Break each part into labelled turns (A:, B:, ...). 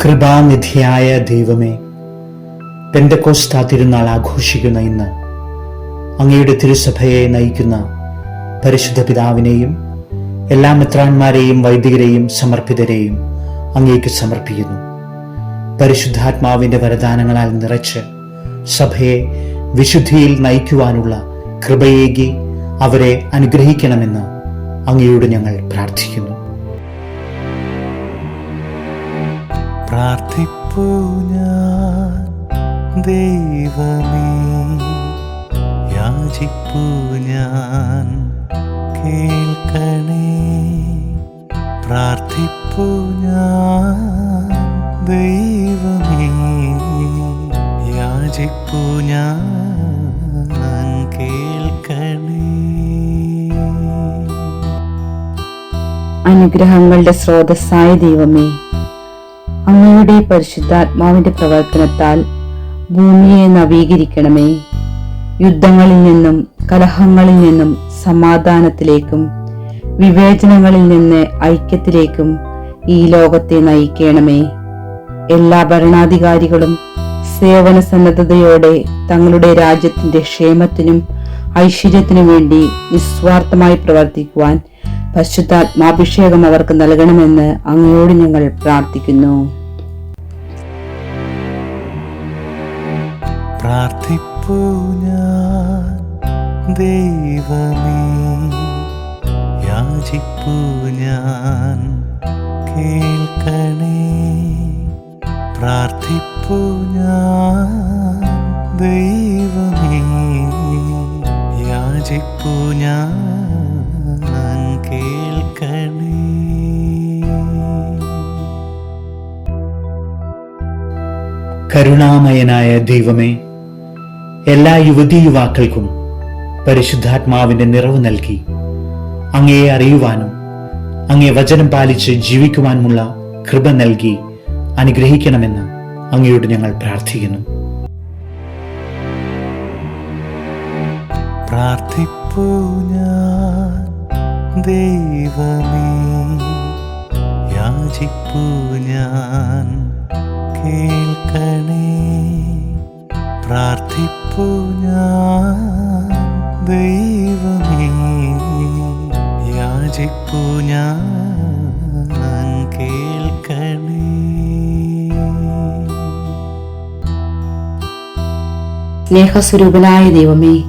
A: കൃപാനിധിയായ ദൈവമേ പെന്തക്കോസ്ത തിരുനാൾ ആഘോഷിക്കുന്ന ഇന്ന് അങ്ങയുടെ തിരുസഭയെ നയിക്കുന്ന പരിശുദ്ധ പിതാവിനെയും എല്ലാ മിത്രാന്മാരെയും വൈദികരെയും സമർപ്പിതരെയും അങ്ങേക്ക് സമർപ്പിക്കുന്നു. പരിശുദ്ധാത്മാവിന്റെ വരദാനങ്ങളാൽ നിറച്ച് സഭയെ വിശുദ്ധിയിൽ നയിക്കുവാനുള്ള കൃപയേകി അവരെ അനുഗ്രഹിക്കണമെന്ന് അങ്ങയോട് ഞങ്ങൾ പ്രാർത്ഥിക്കുന്നു.
B: പ്രാർത്ഥിപ്പൂ ഞാൻ. ദൈവമേ യാചിപ്പൂ ഞാൻ. കേൾക്കണേ. പ്രാർത്ഥിപ്പൂ ഞാൻ. ദൈവമേ യാചിപ്പൂ ഞാൻ.
C: അനുഗ്രഹങ്ങളുടെ സ്രോതസ്സായ ദൈവമേ അങ്ങയുടെ പരിശുദ്ധാത്മാവിന്റെ പ്രവർത്തനത്താൽ ഭൂമിയെ നവീകരിക്കണമേ. യുദ്ധങ്ങളിൽ നിന്നും കലഹങ്ങളിൽ നിന്നും സമാധാനത്തിലേക്കും വിവേചനങ്ങളിൽ നിന്ന് ഐക്യത്തിലേക്കും ഈ ലോകത്തെ നയിക്കണമേ. എല്ലാ ഭരണാധികാരികളും സേവന സന്നദ്ധതയോടെ തങ്ങളുടെ രാജ്യത്തിന്റെ ക്ഷേമത്തിനും ഐശ്വര്യത്തിനും വേണ്ടി നിസ്വാർത്ഥമായി പ്രവർത്തിക്കുവാൻ പരിശുദ്ധാത്മാഭിഷേകം അവർക്ക് നൽകണമെന്ന് അങ്ങയോട് ഞങ്ങൾ പ്രാർത്ഥിക്കുന്നു.
B: ദൈവമേ യാചിപ്പൂ ഞാൻ
A: കരുണാമയനായ ദൈവമേ എല്ലാ യുവതീ യുവാക്കൾക്കും പരിശുദ്ധാത്മാവിന്റെ നിറവ് നൽകി. അങ്ങയെ അറിയുവാനും അങ്ങേ വചനം പാലിച്ച് ജീവിക്കുവാനുമുള്ള കൃപ നൽകി അനുഗ്രഹിക്കണമെന്ന് അങ്ങയോട് ഞങ്ങൾ പ്രാർത്ഥിക്കുന്നു.
B: ഞാൻ ദൈവമേ യാചിപ്പൂ ഞാൻ കേൾക്കണേ. പ്രാർത്ഥിപ്പു ഞാൻ ദൈവമേ. യാചിപ്പു ഞാൻ
C: സ്നേഹസ്വരൂപനായ ദൈവമേ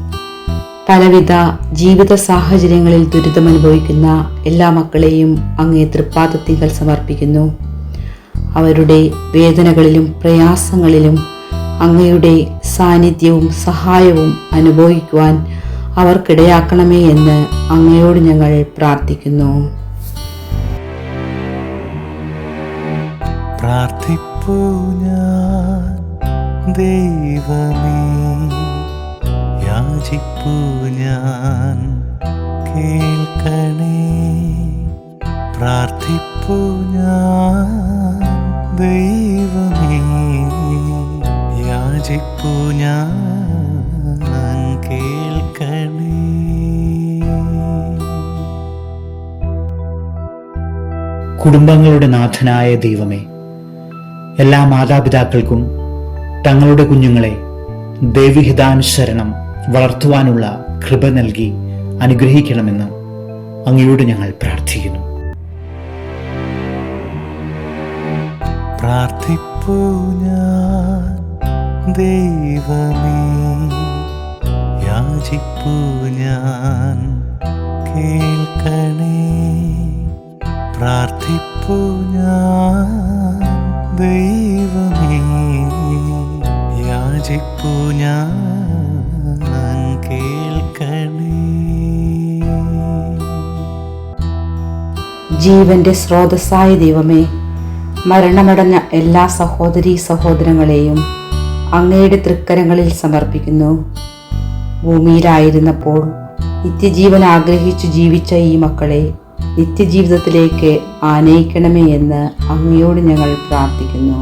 C: പലവിധ ജീവിത സാഹചര്യങ്ങളിൽ ദുരിതമനുഭവിക്കുന്ന എല്ലാ മക്കളെയും അങ്ങേ തൃപ്പാദത്തിങ്കൽ സമർപ്പിക്കുന്നു. അവരുടെ വേദനകളിലും പ്രയാസങ്ങളിലും അങ്ങയുടെ സാന്നിധ്യവും സഹായവും അനുഭവിക്കുവാൻ അവർക്കിടയാക്കണമേ എന്ന് അങ്ങയോട് ഞങ്ങൾ പ്രാർത്ഥിക്കുന്നു.
B: പ്രാർത്ഥിപ്പൂ ഞാൻ കേൾക്കണേ. പ്രാർത്ഥിപ്പൂ ഞാൻ ദൈവമേ യാചിപ്പു ഞാൻ കേൾക്കണേ.
A: കുടുംബങ്ങളുടെ നാഥനായ ദൈവമേ എല്ലാ മാതാപിതാക്കൾക്കും തങ്ങളുടെ കുഞ്ഞുങ്ങളെ ദൈവഹിതാനുസരണം വളർത്തുവാനുള്ള കൃപ നൽകി അനുഗ്രഹിക്കണമെന്ന് അങ്ങയോട് ഞങ്ങൾ പ്രാർത്ഥിക്കുന്നു.
B: പ്രാർത്ഥിപ്പൂ ഞാൻ. ദൈവമേ യാചിപ്പൂ ഞാൻ. കേൾക്കണേ. പ്രാർത്ഥിപ്പൂ ഞാൻ. ദൈവമേ യാചിപ്പൂ ഞാൻ.
C: ജീവന്റെ സ്രോതസ്സായ ദൈവമേ മരണമടഞ്ഞ എല്ലാ സഹോദരീ സഹോദരങ്ങളെയും അങ്ങയുടെ തൃക്കരങ്ങളിൽ സമർപ്പിക്കുന്നു. ഭൂമിയിലായിരുന്നപ്പോൾ നിത്യജീവൻ ആഗ്രഹിച്ചു ജീവിച്ച ഈ മക്കളെ നിത്യജീവിതത്തിലേക്ക് ആനയിക്കണമേ എന്ന് അങ്ങയോട് ഞങ്ങൾ പ്രാർത്ഥിക്കുന്നു.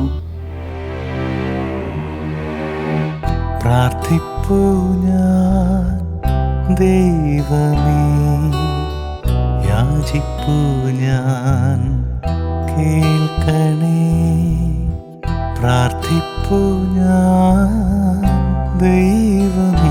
B: ദൈവമേ യാചിപ്പൂ ഞാൻ കേൾക്കണേ. പ്രാർത്ഥിപ്പു ഞാൻ ദൈവമേ.